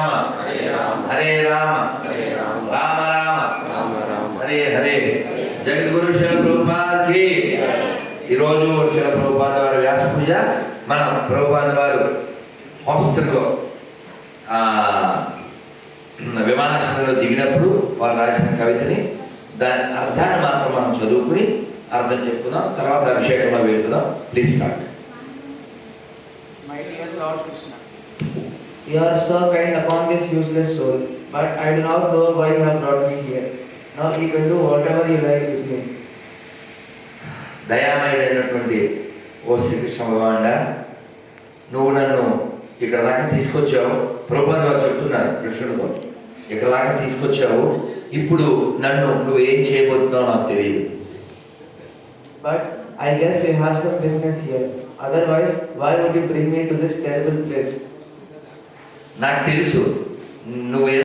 హరే రామ హరే రామ రామ రామ రామ రామ హరే హరే. జగద్గురు శిల ప్రభుపాద్కి ఈరోజు శిల ప్రభుపాద వారి వ్యాస పూజ. మన ప్రభుపాద వారు హాస్పిటల్లో ఆ, విమానాశ్రయంలో దిగినప్పుడు వారు రాసిన కవితని దాని అర్థాన్ని మాత్రం మనం చదువుకుని అర్థం చెప్పుకుందాం. తర్వాత అభిషేకంలో వెళ్తున్నాం please start. My dear Lord Krishna, You are so kind upon this useless soul, but I do not know why you have brought me here. Now you can do whatever you like with me. దయామయుడైనటువంటి ఓ శ్రీకృష్ణ భగవానుడ నువ్వు నన్ను ఇక్కడ దాకా తీసుకొచ్చావు ప్రభుపాద వారు చెప్తున్నారు కృష్ణుడితో ఇక్కడ దాకా తీసుకొచ్చావు ఇప్పుడు నన్ను నువ్వు ఏం చేయబోతున్నావు నాకు తెలియదు But I guess you have some business here. Otherwise, why would you bring me to this terrible place? నాకు తెలుసు. నువ్వు